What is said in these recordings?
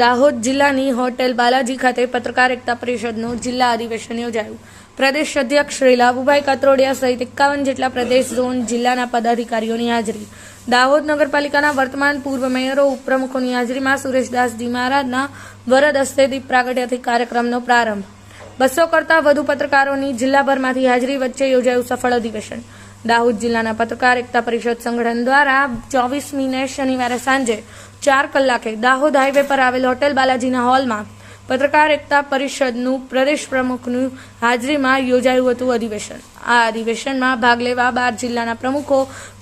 દાહોદ જિલ્લાની હોટેલ બાલાજી ખાતે પત્રકાર એકતા પરિષદનું જિલ્લા અધિવેશન યોજાયું. પ્રદેશ અધ્યક્ષ શ્રી લાભુભાઈ કાત્રોડિયા સહિત એકાવન જેટલા પ્રદેશ ઝોન જિલ્લાના પદાધિકારીઓની હાજરી. દાહોદ નગરપાલિકાના વર્તમાન પૂર્વ મેયરો, ઉપપ્રમુખોની હાજરીમાં સુરેશદાસજી મહારાજના વરદ હસ્તે દીપ પ્રાગટ્યથી કાર્યક્રમનો પ્રારંભ. બસો કરતાં વધુ પત્રકારોની જિલ્લાભરમાંથી હાજરી વચ્ચે યોજાયું સફળ અધિવેશન. દાહોદ જિલ્લાના પત્રકાર એકતા પરિષદ સંગઠન દ્વારા ચોવીસમી ને શનિવારે સાંજે ચાર કલાકે દાહોદ હાઈવે પર આવેલ હોટેલ બાલાજીના હોલમાં પત્રકાર એકતા પરિષદનું પ્રદેશ પ્રમુખનું હાજરીમાં યોજાયું હતું અધિવેશન. આ અધિવેશનમાં ભાગ લેવા બાર જિલ્લાના પ્રમુખો,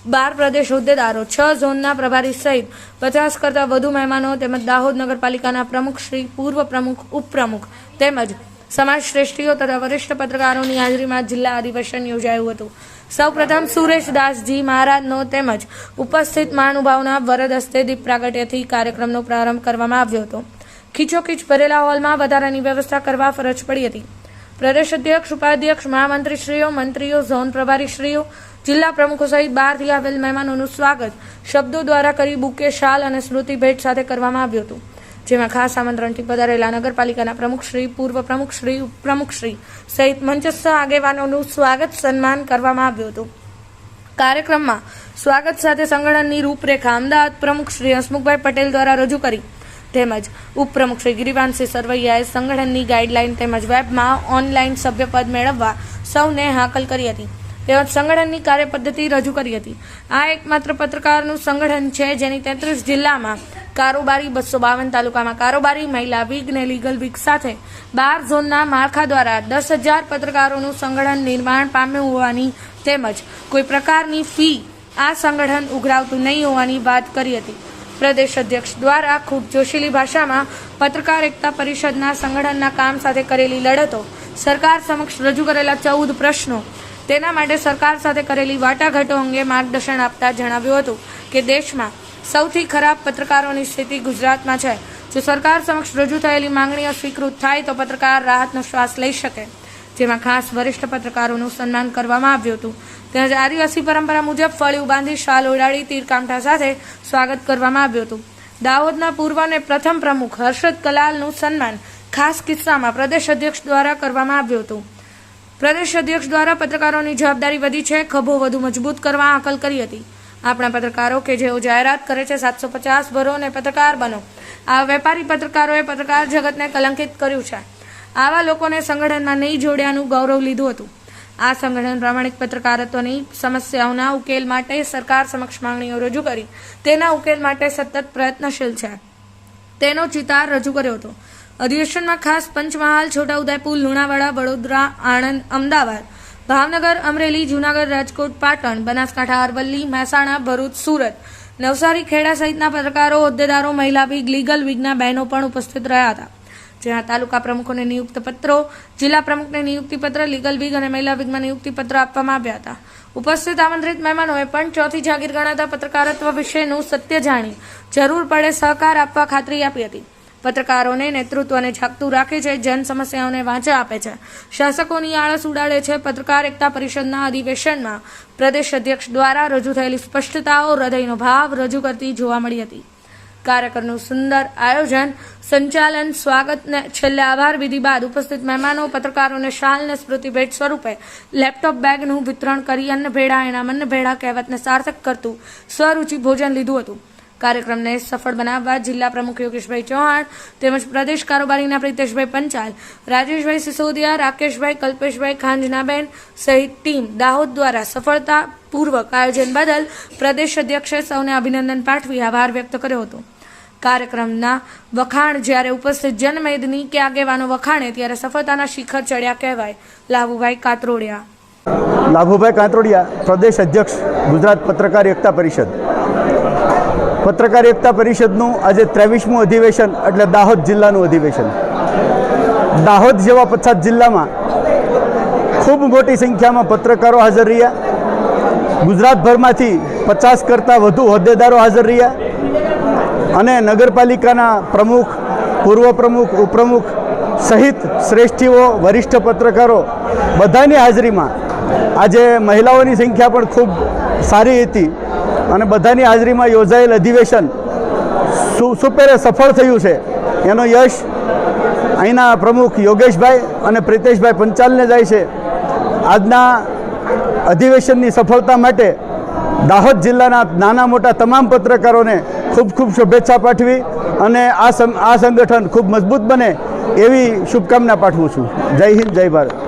બાર પ્રદેશ હોદ્દેદારો, છ ઝોનના પ્રભારી સહિત પચાસ કરતાં વધુ મહેમાનો તેમજ દાહોદ નગરપાલિકાના પ્રમુખ શ્રી, પૂર્વ પ્રમુખ, ઉપપ્રમુખ તેમજ સમાજ શ્રેષ્ઠીઓ તથા વરિષ્ઠ પત્રકારોની હાજરીમાં જિલ્લા અધિવેશન યોજાયું હતું. સૌપ્રથમ સુરેશદાસજી મહારાજનો તેમજ ઉપસ્થિત મહાનુભાવના વરદ હસ્તે દીપ પ્રાગટ્યથી કાર્યક્રમનો પ્રારંભ કરવામાં આવ્યો હતો. ખીચોખીચ ભરેલા હોલમાં વધારાની વ્યવસ્થા કરવા ફરજ પડી હતી. પ્રદેશ અધ્યક્ષ, ઉપાધ્યક્ષ, મહામંત્રીશ્રીઓ, મંત્રીઓ, ઝોન પ્રભારીશ્રીઓ, જિલ્લા પ્રમુખો સહિત બહારથી આવેલ મહેમાનોનું સ્વાગત શબ્દો દ્વારા કરી બુકે શાલ અને સ્મૃતિ ભેટ સાથે કરવામાં આવ્યું હતું. જેમાં ખાસ આમંત્રણથી પધારેલા નગરપાલિકાના પ્રમુખશ્રી પૂર્વ પ્રમુખશ્રી ઉપપ્રમુખશ્રી સહિત મંચસ્થ આગેવાનોનું સ્વાગત સન્માન કરવામાં આવ્યું હતું. કાર્યક્રમમાં સ્વાગત સાથે સંગઠનની રૂપરેખા અમદાવાદ પ્રમુખ શ્રી હસમુખભાઈ પટેલ દ્વારા રજૂ કરી. તેમજ ઉપપ્રમુખ શ્રી ગિરિવાનસિંહ સરવૈયાએ સંગઠનની ગાઈડલાઈન તેમજ વેબમાં ઓનલાઈન સભ્યપદ મેળવવા સૌને હાકલ કરી હતી. તેમજ સંગઠનની કાર્યપદ્ધતિ રજૂ કરી હતી. આ એકમાત્ર પત્રકારનું સંગઠન છે જેની તેત્રીસ જિલ્લામાં કારોબારી બસો બાવન તાલુકામાં કારોબારી, મહિલા વિગ ને લીગલ વિગ સાથે બાર ઝોનના માળખા દ્વારા દસ હજાર પત્રકારોનું સંગઠન નિર્માણ પામ્યું હોવાની તેમજ કોઈ પ્રકારની ફી આ સંગઠન ઉઘરાવતું નહીં હોવાની વાત કરી હતી. પ્રદેશ અધ્યક્ષ દ્વારા ખૂબ જોશીલી ભાષામાં પત્રકાર એકતા પરિષદના સંગઠનના કામ સાથે કરેલી લડતો સરકાર સમક્ષ રજૂ કરેલા ચૌદ પ્રશ્નો તેના માટે સરકાર સાથે કરેલી વાટાઘાટો અંગે માર્ગદર્શન આપતા જણાવ્યું હતું કે દેશમાં સૌથી ખરાબ પત્રકારોની સ્થિતિ ગુજરાતમાં છે. જો સરકાર સમક્ષ રજૂ થયેલી માંગણીઓ સ્વીકૃત થાય તો પત્રકાર રાહતનો શ્વાસ લઈ શકે. જેમાં ખાસ વરિષ્ઠ પત્રકારોનું સન્માન કરવામાં આવ્યું હતું. તેમજ આદિવાસી પરંપરા મુજબ ફળિયું બાંધી શાલ ઓડાડી તીરકામઠા સાથે સ્વાગત કરવામાં આવ્યું હતું. દાહોદના પૂર્વ અને પ્રથમ પ્રમુખ હર્ષદ કલાલનું સન્માન ખાસ કિસ્સામાં પ્રદેશ અધ્યક્ષ દ્વારા કરવામાં આવ્યું હતું. પ્રદેશ અધ્યક્ષ દ્વારા પત્રકારોની જવાબદારી વધી છે. ખભો વધુ મજબૂત કરવા હાકલ કરી હતી. આપણા પત્રકારો કે જેઓ જાહેરાત કરે છે, સાતસો પચાસ ભરો અને પત્રકાર બનો. આ વેપારી પત્રકારોએ પત્રકાર જગતને કલંકિત કર્યું છે. આવા લોકોને સંગઠનમાં નહીં જોડ્યાનું ગૌરવ લીધું હતું. આ સંગઠન પ્રામાણિક પત્રકારત્વની સમસ્યાઓના ઉકેલ માટે સરકાર સમક્ષ માંગણીઓ રજૂ કરી. તેના ઉકેલ માટે સતત પ્રયત્નશીલ છે. તેનો ચિતાર રજૂ કર્યો હતો. અધિવેશનમાં ખાસ પંચમહાલ, છોટાઉદેપુર, લુણાવાડા, વડોદરા, આણંદ, અમદાવાદ, ભાવનગર, અમરેલી, જૂનાગઢ, રાજકોટ, પાટણ, બનાસકાંઠા, અરવલ્લી, મહેસાણા, ભરૂચ, સુરત, નવસારી, ખેડા સહિતના પત્રકારો હોદ્દેદારો, મહિલા વિગ, લીગલ વિગના બહેનો પણ ઉપસ્થિત રહ્યા હતા. જ્યાં તાલુકા પ્રમુખોને નિયુક્ત પત્રો, જિલ્લા પ્રમુખને નિયુક્તિ પત્ર, લીગલ વિગ અને મહિલા વિગમાં નિયુક્તિ પત્ર આપવામાં આવ્યા હતા. ઉપસ્થિત આમંત્રિત મહેમાનોએ પણ ચોથી જાગીર ગણાતા પત્રકારત્વ વિશેનું સત્ય જાણી જરૂર પડે સહકાર આપવા ખાતરી આપી હતી. પત્રકારોને નેતૃત્વને જાગતું રાખે છે, જન સમસ્યાઓને વાંચા આપે છે. શાસકોની આળસ ઉડાડે છે, પત્રકાર એકતા પરિષદના અધિવેશનમાં પ્રદેશ અધ્યક્ષ દ્વારા રજૂ થયેલી સ્પષ્ટતાઓ, હૃદયનો ભાવ રજૂ કરતી જોવા મળી હતી. કાર્યક્રમનું સુંદર આયોજન, સંચાલન, સ્વાગત ને છેલ્લે આભાર વિધિ બાદ ઉપસ્થિત મહેમાનો, પત્રકારોને શાલ ને સ્મૃતિ ભેટ સ્વરૂપે લેપટોપ બેગનું વિતરણ કરી અન્ન ભેળા એના મન ભેળા કહેવતને સાર્થક કરતું સ્વરૂચિ ભોજન લીધું હતું. કાર્યક્રમને સફળ બનાવવા જિલ્લા પ્રમુખ યોગેશભાઈ ચૌહાણ તેમજ પ્રદેશ કારોબારીના પ્રિતેશભાઈ પંચાલ, રાજેશભાઈ સિસોદિયા, રાકેશભાઈ, કલ્પેશભાઈ ખાંજનાબેન સહિત ટીમ દાહોદ દ્વારા સફળતાપૂર્વક આયોજન બદલ પ્રદેશ અધ્યક્ષે સૌને અભિનંદન પાઠવી આભાર વ્યક્ત કર્યો હતો. કાર્યક્રમના વખાણ જ્યારે ઉપસ્થિત જનમેદની કે આગેવાનો વખાણે ત્યારે સફળતાના શિખર ચડ્યા કહેવાય. લાભુભાઈ કાતરોડિયા. લાભુભાઈ કાંતરોડિયા, પ્રદેશ અધ્યક્ષ, ગુજરાત પત્રકાર એકતા પરિષદ. પત્રકાર એકતા પરિષદનું આજે ત્રેવીસમું અધિવેશન, એટલે દાહોદ જિલ્લાનું અધિવેશન. દાહોદ જેવા પછાત જિલ્લામાં ખૂબ મોટી સંખ્યામાં પત્રકારો હાજર રહ્યા. ગુજરાતભરમાંથી પચાસ કરતાં વધુ હોદ્દેદારો હાજર રહ્યા. અને નગરપાલિકાના પ્રમુખ, પૂર્વ પ્રમુખ, ઉપપ્રમુખ સહિત શ્રેષ્ઠીઓ, વરિષ્ઠ પત્રકારો બધાની હાજરીમાં આજે મહિલાઓની સંખ્યા પણ ખૂબ સારી હતી. અને બધાની હાજરીમાં યોજાયેલ અધિવેશન સુપેરે સફળ થયું છે. એનો યશ અહીંના પ્રમુખ યોગેશભાઈ અને પ્રિતેશભાઈ પંચાલને જાય છે. આજના અધિવેશનની સફળતા માટે દાહોદ જિલ્લાના નાના મોટા તમામ પત્રકારોને ખૂબ ખૂબ શુભેચ્છા પાઠવી અને આ આ સંગઠન ખૂબ મજબૂત બને એવી શુભકામના પાઠવું છું. જય હિન્દ, જય ભારત.